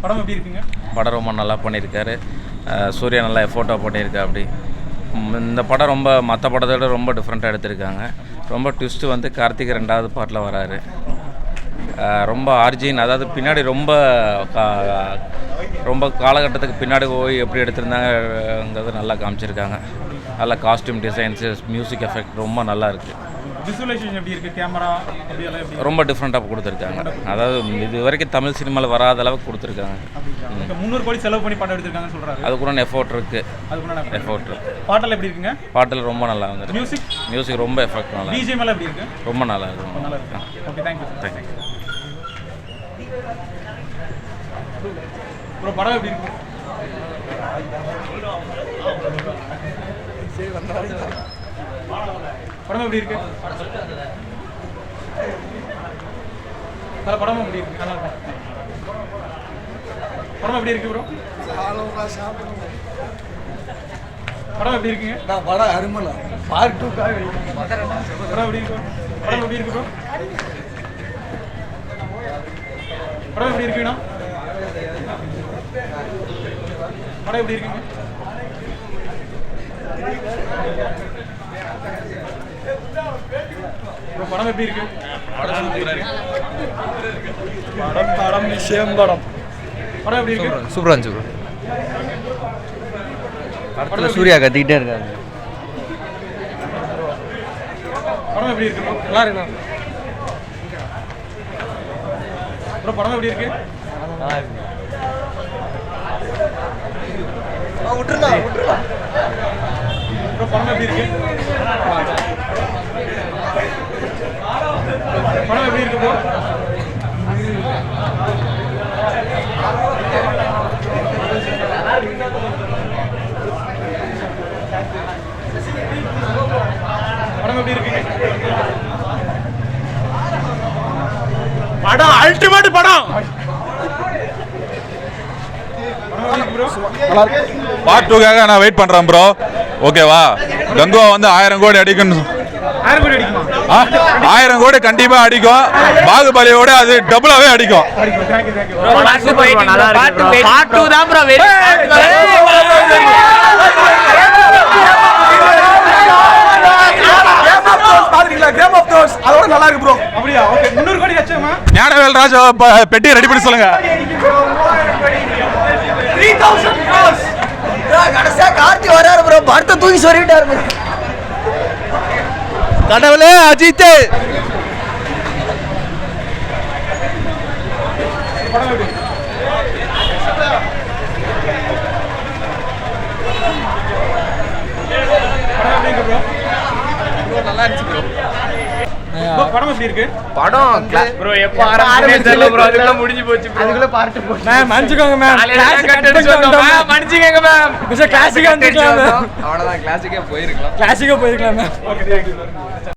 படம் எப்படி இருக்குங்க? படம் ரொம்ப நல்லா பண்ணியிருக்காரு. சூர்யா நல்லா ஃபோட்டோ பண்ணியிருக்கா அப்படி. இந்த படம் ரொம்ப மற்ற படத்தை விட ரொம்ப டிஃப்ரெண்ட்டாக எடுத்திருக்காங்க. ரொம்ப ட்விஸ்ட்டு வந்து கார்த்திக் ரெண்டாவது பாட்டில் வராரு. ரொம்ப ஆர்ஜின் அதாவது பின்னாடி ரொம்ப கா- ரொம்ப காலகட்டத்துக்கு பின்னாடி போய் எப்படி எடுத்திருந்தாங்கங்கிறது நல்லா காமிச்சிருக்காங்க. நல்லா காஸ்டியூம் டிசைன்ஸு மியூசிக் எஃபெக்ட் ரொம்ப நல்லா இருக்குது விசுவலைசேஷன் எப்படி இருக்கு? கேமரா அப்படியெல்லாம் ரொம்ப டிஃப்ரெண்ட்டாக கொடுத்துருக்காங்க. அதாவது இது வரைக்கும் தமிழ் சினிமாவில் வராத அளவுக்கு கொடுத்துருக்காங்க. முந்நூறு கோடி செலவு பண்ணி படம் எடுத்திருக்காங்கன்னு சொல்றாரு. அதுக்குள்ள எஃபோர்ட் இருக்குது அதுக்குள்ள எஃபோர்ட் இருக்குது பாட்டெல்லாம் எப்படி இருக்குங்க? பாட்டில் ரொம்ப நல்லா வந்துருக்கு. மியூசிக் மியூசிக் ரொம்ப எஃபெக்ட் நல்லா இருக்கு. பிஜிஎம் எல்லாம் எப்படி இருக்கு? ரொம்ப நல்லா இருக்கும் நல்லா இருக்கு. ஓகே தேங்க்யூ தேங்க்யூ ப்ரோ படம் எப்படி இருக்கு? படம் எப்படி இருக்கு? தல படம் எப்படி இருக்கு? நல்லா இருக்கு படம் எப்படி இருக்கு ப்ரோ படம் எப்படி இருக்குங்க? நான் படம் அருமலா. பார்ட் டூக்காக படம் எப்படி இருக்கு படம் எப்படி இருக்கு ப்ரோ படம் எப்படி இருக்குண்ணா? படம் எப்படி இருக்குங்க? படம் எப்படி இருக்கு? படம் படம் விஷயம் படம். படம் எப்படி இருக்கு? சூப்பராக இருந்துச்சு ப்ரோ படத்தில் சூர்யா கத்திக்கிட்டே இருக்காங்க படம் எப்படி இருக்கு ப்ரோ நல்லா இருக்குண்ணா. ப்ரோ படம் எப்படி இருக்கு? விட்டுருண்ணா விட்டுருண்ணா. ப்ரோ படம் எப்படி இருக்கு படம் எப்படி இருக்கு ப்ரோ படம் எப்படி இருக்கு படம் அல்டிமேட் படம். பார்ட் டூக்காக நான் வெயிட் பண்ணுறேன் ப்ரோ ஓகேவா கங்குவா வந்து ஆயிரம் கோடி அடிக்கணும் ஆயிரம் கோடி கண்டிப்பாக அடிக்கும். பாகுபலியோட அது டபுளாகவே அடிக்கும் அடிக்கும் தேங்க்யூ தேங்க்யூ பாத்துறீங்களா கேம் ஆஃப் த்ரோன்ஸ் அதோட நல்லா இருக்கு ப்ரோ அப்படியா ஓகே முந்நூறு கோடி வச்சோமா ஞானவேல் ராஜா ப- பெட்டி ரெடி பண்ணி சொல்லுங்க. கடைசியா கார்த்தி வராரு ப்ரோ. படத்தை தூக்கி சொல்லிட்டாரு கடவுளே அஜித் நல்லா இருந்துச்சு ப்ரோ படம் எப்படி இருக்கு? படம் ப்ரோ எப்போ ஆரம்பிச்சு ப்ரோ. முடிஞ்சு போச்சு அதுக்குள்ள போச்சு. மேம் மன்னிச்சுக்கோங்க மேம் மன்னிச்சுக்கங்க மேம் கிளாசிக்கா போயிருக்கலாம். கிளாசிக்கா போயிருக்கலாம் மேம் ஓகே தேங்க்யூ